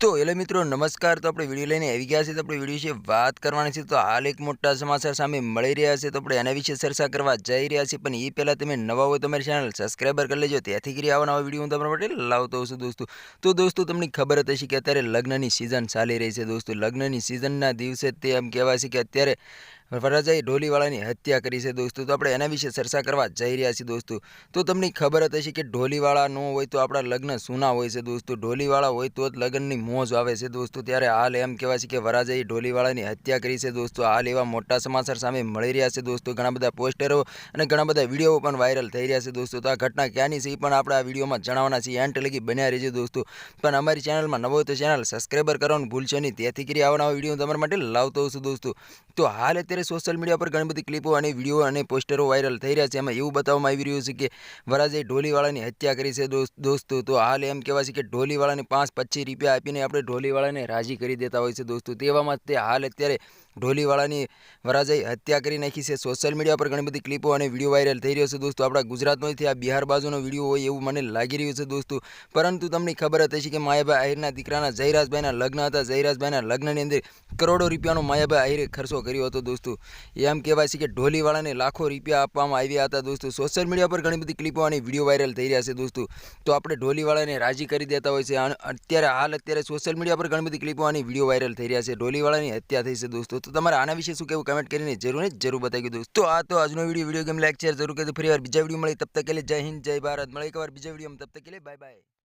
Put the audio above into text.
તો એટલે મિત્રો, નમસ્કાર. તો આપણે વીડિયો લઈને આવી ગયા છે તો આપણે વીડિયો વિશે વાત કરવાની છે. તો હાલ એક મોટા સમાચાર સામે મળી રહ્યા છે. તો આપણે એના વિશે ચર્ચા કરવા જઈ રહ્યા છીએ. પણ એ પહેલાં તમે નવા હોય તમારી ચેનલ સબસ્ક્રાઈબર કરી લેજો. ત્યાંથી કરી આવા નવા વીડિયો હું તમારા માટે લાવતો છું દોસ્તો. તો દોસ્તો, તમને ખબર હતી હશે કે અત્યારે લગ્નની સિઝન ચાલી રહી છે દોસ્તો. લગ્નની સિઝનના દિવસે તે એમ કહેવાય છે કે અત્યારે વરરાજાએ ઢોલીવાળાની હત્યા કરી છે દોસ્તો. તો આપણે એના વિશે ચર્ચા કરવા જઈ રહ્યા છીએ દોસ્તો. તો તમને ખબર જ હશે કે ઢોલીવાળા ન હોય તો આપણા લગ્ન સુના હોય છે દોસ્તો. ઢોલીવાળા હોય તો જ લગ્નની મોજ આવે છે દોસ્તો. ત્યારે હાલ એમ કહેવાય છે કે વરરાજાએ ઢોલીવાળાની હત્યા કરી છે દોસ્તો. હાલ એવા મોટા સમાચાર સામે મળી રહ્યા છે દોસ્તો. ઘણા બધા પોસ્ટરો અને ઘણા બધા વીડિયો પણ વાયરલ થઈ રહ્યા છે દોસ્તો. તો આ ઘટના ક્યાંની છે એ પણ આપણે આ વિડીયોમાં જણાવવાના છીએ. એન્ડ લગી બન્યા રહેજો દોસ્તો. પણ અમારી ચેનલમાં નવો તો ચેનલ સબસ્ક્રાઈબર કરવાનું ભૂલશો નહીં. તેથી કરી આવા નવા વીડિયો તમારા માટે લાવતો છું દોસ્તો. તો હાલ અત્યારે સોશિયલ મીડિયા પર ઘણી બધી ક્લિપો અને વીડિયો અને પોસ્ટરો વાયરલ થઈ રહ્યા છે. એમાં એવું બતાવવામાં આવી રહ્યું છે કે વરાજે ઢોલીવાળાની હત્યા કરી છે દોસ્તો તો હાલ એમ કહેવાય છે કે ઢોલીવાળાને પાંચ પચીસ રૂપિયા આપીને આપણે ઢોલીવાળાને રાજી કરી દેતા હોય છે દોસ્તો. તેવામાં તે હાલ અત્યારે ઢોલીવાળાની વરાજાઈ હત્યા કરી નાખી છે. સોશિયલ મીડિયા પર ઘણી બધી ક્લિપો અને વીડિયો વાયરલ થઈ રહ્યો છે દોસ્તો. આપણા ગુજરાતમાંથી આ બિહાર બાજુનો વીડિયો હોય એવું મને લાગી રહ્યું છે દોસ્તો. પરંતુ તમને ખબર હતી છે કે માયાભાઈ આહિરના દીકરાના જયરાજભાઈના લગ્ન હતા. જયરાજભાઈના લગ્નની અંદર કરોડો રૂપિયાનો માયાભાઈ આહિરે ખર્ચો કર્યો હતો દોસ્તો. એમ કહેવાય છે કે ઢોલીવાળાને લાખો રૂપિયા આપવામાં આવ્યા હતા દોસ્તો. સોશિયલ મીડિયા પર ઘણી બધી ક્લિપો અને વીડિયો વાયરલ થઈ રહ્યા છે દોસ્તો. તો આપણે ઢોલીવાળાને રાજી કરી દેતા હોય છે. અને અત્યારે હાલ અત્યારે સોશિયલ મીડિયા પર ઘણી બધી ક્લિપો અને વીડિયો વાયરલ થઈ રહ્યા છે. ઢોલીવાળાની હત્યા થઈ છે દોસ્તો. તો તમારે આના વિશે શું કેવું કમેન્ટ કરીને જરૂર ને જરૂર બતાવી દોસ્તો તો આ તો આજનો video video game like share જરૂર કરી ફરી વાર બીજા વીડિયો મળે. તબ તક કે જય હિન્દ, જય ભારત. મળે એક વાર બીજા વિડીયોમાં તબ તક કે બાય બાય